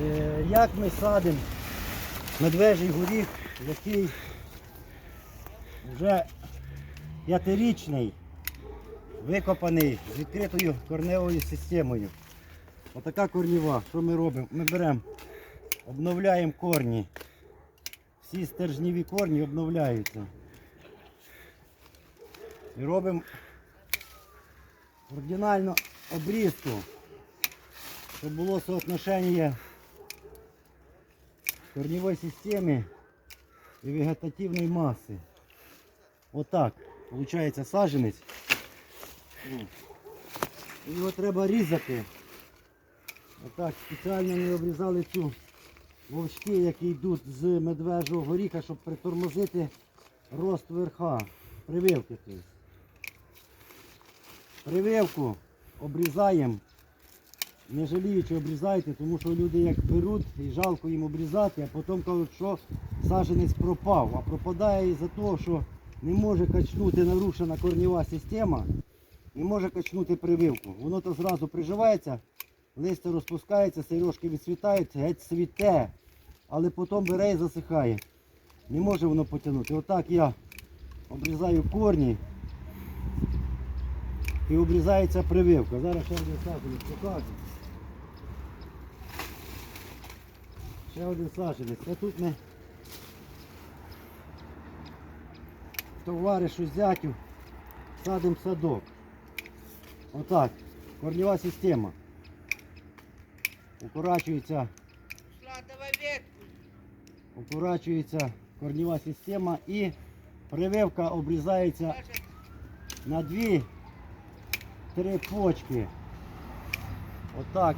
Е, Як ми садимо медвежий горіх, який вже п'ятирічний, викопаний з відкритою корневою системою. Отака корніва. Що ми робимо? Ми беремо, обновляємо корні. Всі стержневі корні обновляються. І робимо ординальну обрізку, щоб було соотношення корневой системи і вегетативної маси. Отак. Получається саджанець. Його треба різати. Отак, спеціально не обрізали цю вовчки, які йдуть з медвежого горіха, щоб притормозити рост верха. Прививки. тобто. Прививку обрізаємо. Не жаліючи обрізайте, тому що люди як беруть і жалко їм обрізати, а потім кажуть, що саджанець пропав. А пропадає із-за того, що не може качнути нарушена корнєва система, не може качнути прививку. Воно то зразу приживається, листя розпускається, сережки відцвітають, геть цвіте, але потім бере і засихає. Не може воно потягнути. Отак я обрізаю корні і обрізається прививка. Зараз ще один саджанець покажу. Ще один саджанець. Це тут ми товаришу зятю садимо садок. Отак. Корнева система. Укорачується, укорачується корнева система і прививка обрізається на дві три почки. Отак.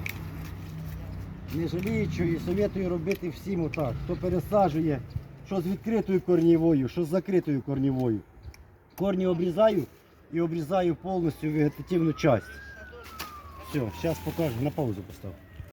Не жаліючи і советую робити всім отак. Хто пересаджує, що з відкритою корнівою, що з закритою корнівою. Корні обрізаю і обрізаю повністю вегетативну частину. Все, зараз покажу, на паузу постав.